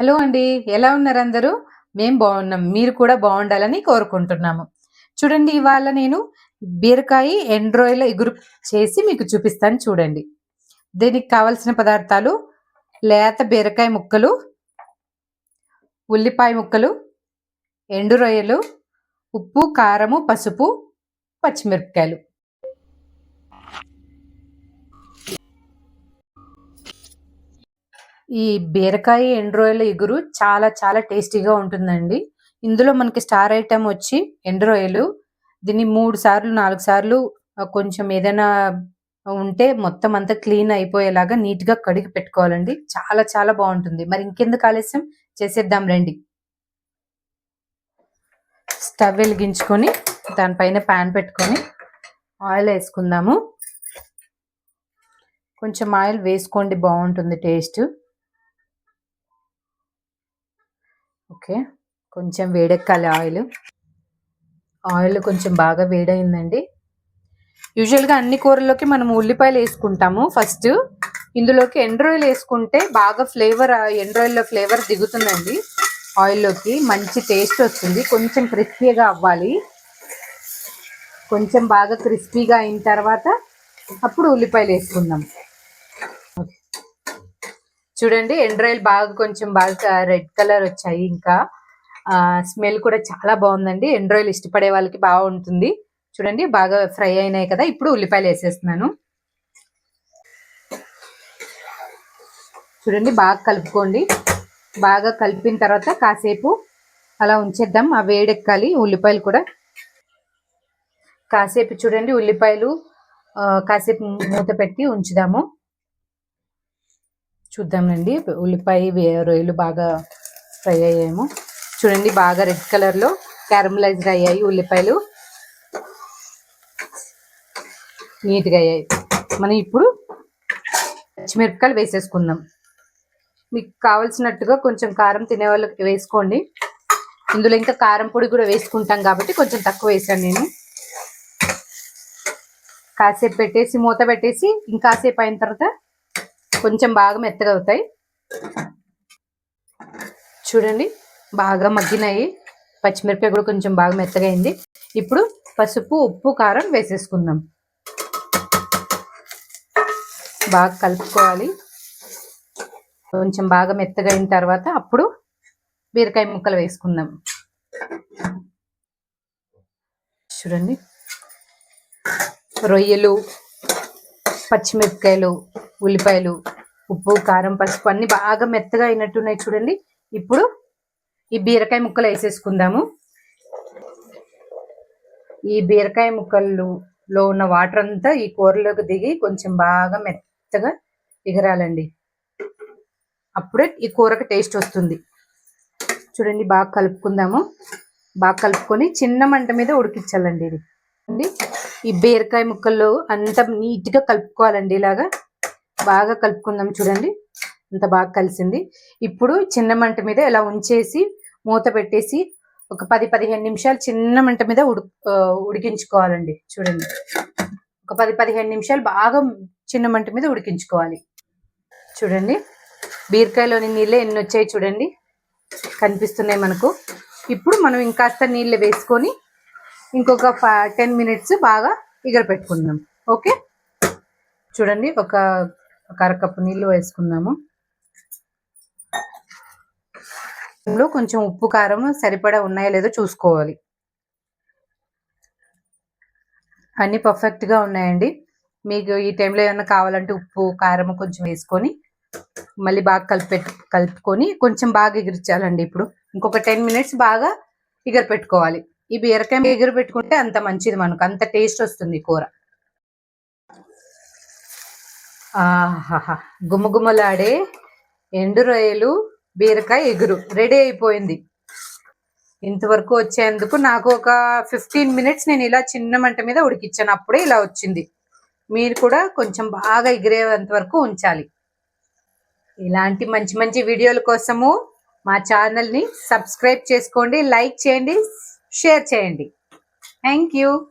Hello అండి ఎలా ఉన్నారు అందరూ మేము బాగున్నాం మీరు కూడా బాగుండాలని కోరుకుంటున్నాము. చూడండి ఇవాళ నేను బీరకాయ ఎండ్రాయిల ఎగురు చేసి మీకు చూపిస్తాను చూడండి. దీనికి కావలసిన పదార్థాలు లేత బీరకాయ ముక్కలు ఉల్లిపాయ ముక్కలు ఎండు రొయ్యలు ఉప్పు కారము పసుపు పచ్చిమిరపకాయలు. ఈ బీరకాయ ఎండ్రోయల ఎగురు చాలా చాలా టేస్టీగా ఉంటుందండి. ఇందులో మనకి స్టార్ ఐటమ్ వచ్చి ఎండ్రాయిలు. దీన్ని మూడు సార్లు నాలుగు సార్లు కొంచెం ఏదైనా ఉంటే మొత్తం అంతా క్లీన్ అయిపోయేలాగా నీట్గా కడిగి పెట్టుకోవాలండి. చాలా చాలా బాగుంటుంది. మరి ఇంకెందుకు ఆలస్యం? చేసేద్దాం రండి. స్టవ్ వెలిగించుకొని దానిపైన ప్యాన్ పెట్టుకొని ఆయిల్ వేసుకుందాము. కొంచెం ఆయిల్ వేసుకోండి బాగుంటుంది టేస్ట్. ఓకే. కొంచెం వేడెక్కాలి ఆయిల్. ఆయిల్ కొంచెం బాగా వేడైందండి యూజువల్గా అన్ని కూరల్లోకి మనం ఉల్లిపాయలు వేసుకుంటాము ఫస్ట్. ఇందులోకి ఎండ్రాయిల్ వేసుకుంటే బాగా ఫ్లేవర్ ఎండ్రాయిల్లో ఫ్లేవర్ దిగుతుందండి ఆయిల్లోకి. మంచి టేస్ట్ వస్తుంది. కొంచెం క్రిస్పీగా అవ్వాలి. కొంచెం బాగా క్రిస్పీగా అయిన తర్వాత అప్పుడు ఉల్లిపాయలు వేసుకుందాం. చూడండి ఎండ్రాయిల్ బాగా కొంచెం బాగా రెడ్ కలర్ వచ్చాయి ఇంకా. స్మెల్ కూడా చాలా బాగుందండి. ఎండ్రాయిల్ ఇష్టపడే వాళ్ళకి బాగుంటుంది. చూడండి బాగా ఫ్రై అయినాయి కదా. ఇప్పుడు ఉల్లిపాయలు వేసేస్తున్నాను. చూడండి బాగా కలుపుకోండి. బాగా కలిపిన తర్వాత కాసేపు అలా ఉంచేద్దాం. ఆ వేడెక్కాలి ఉల్లిపాయలు కూడా. కాసేపు చూడండి ఉల్లిపాయలు కాసేపు మూత పెట్టి ఉంచుదాము. చూద్దామండి ఉల్లిపాయ వే- రొయ్యలు బాగా ఫ్రై అయ్యాయేమో. చూడండి బాగా రెడ్ కలర్లో క్యారమలైజ్డ్ అయ్యాయి ఉల్లిపాయలు. నీట్గా అయ్యాయి. మనం ఇప్పుడు పచ్చిమిరపకాయలు వేసేసుకుందాం. మీకు కావలసినట్టుగా కొంచెం కారం తినే వాళ్ళకి వేసుకోండి. ఇందులో ఇంకా కారం పొడి కూడా వేసుకుంటాం కాబట్టి కొంచెం తక్కువ వేసాను నేను. కాసేపు పెట్టేసి మూత పెట్టేసి ఇంకాసేపు అయిన తర్వాత కొంచెం బాగా మెత్తగా అవుతాయి. చూడండి బాగా మగ్గినాయి. పచ్చిమిరపకాయ కూడా కొంచెం బాగా మెత్తగా అయింది. ఇప్పుడు పసుపు ఉప్పు కారం వేసేసుకుందాం. బాగా కలుపుకోవాలి. కొంచెం బాగా మెత్తగా అయిన తర్వాత అప్పుడు బీరకాయ ముక్కలు వేసుకుందాం. చూడండి రొయ్యలు పచ్చిమిరపకాయలు ఉల్లిపాయలు ఉప్పు కారం పసుపు అన్ని బాగా మెత్తగా అయినట్టున్నాయి చూడండి. ఇప్పుడు ఈ బీరకాయ ముక్కలు వేసేసుకుందాము. ఈ బీరకాయ ముక్కల్లో ఉన్న వాటర్ అంతా ఈ కూరలోకి దిగి కొంచెం బాగా మెత్తగా ఎగరాలండి. అప్పుడే ఈ కూరకు టేస్ట్ వస్తుంది. చూడండి బాగా కలుపుకుందాము. బాగా కలుపుకొని చిన్న మంట మీద ఉడికించాలండి ఇది. ఈ బీరకాయ ముక్కల్లో అంత నీట్గా కలుపుకోవాలండి ఇలాగా. బాగా కలుపుకుందాం చూడండి. అంత బాగా కలిసింది. ఇప్పుడు చిన్న మంట మీద ఇలా ఉంచేసి మూత పెట్టేసి ఒక పది పదిహేను నిమిషాలు చిన్న మంట మీద ఉడు ఉడికించుకోవాలండి. చూడండి. ఒక పది పదిహేను నిమిషాలు బాగా చిన్న మంట మీద ఉడికించుకోవాలి. చూడండి. బీరకాయలోని నీళ్ళే ఎన్ని వచ్చాయి చూడండి. కనిపిస్తున్నాయి మనకు. ఇప్పుడు మనం ఇంకాస్త నీళ్ళు వేసుకొని ఇంకొక టెన్ మినిట్స్ బాగా ఇగర పెట్టుకుందాం ఓకే? చూడండి. ఒక ఒక అరకప్పు నీళ్ళు వేసుకుందాము. ఇందులో కొంచెం ఉప్పు కారం సరిపడా ఉన్నాయో లేదో చూసుకోవాలి. అన్నీ పర్ఫెక్ట్గా ఉన్నాయండి. మీకు ఈ టైంలో ఏమైనా కావాలంటే ఉప్పు కారం కొంచెం వేసుకొని మళ్ళీ బాగా కలిపి కలుపుకొని కొంచెం బాగా ఎగిరించాలండి ఇప్పుడు. ఇంకొక టెన్ మినిట్స్ బాగా ఎగర పెట్టుకోవాలి ఈ బీరకాయ ఎగురు పెట్టుకుంటే అంత మంచిది మనకు. అంత టేస్ట్ వస్తుంది ఈ కూర. ఆహాహా. గుమగుమలాడే ఎండు రొయ్యలు బీరకాయ ఎగురు. రెడీ అయిపోయింది. ఇంతవరకు వచ్చేందుకు నాకు ఒక ఫిఫ్టీన్ మినిట్స్ నేను ఇలా చిన్న మంట మీద ఉడికిచ్చాను. అప్పుడే ఇలా వచ్చింది. మీరు కూడా కొంచెం బాగా ఎగిరేంత వరకు ఉంచాలి. ఇలాంటి మంచి మంచి వీడియోల కోసము మా ఛానల్ని సబ్స్క్రైబ్ చేసుకోండి లైక్ చేయండి షేర్ చేయండి. Thank you.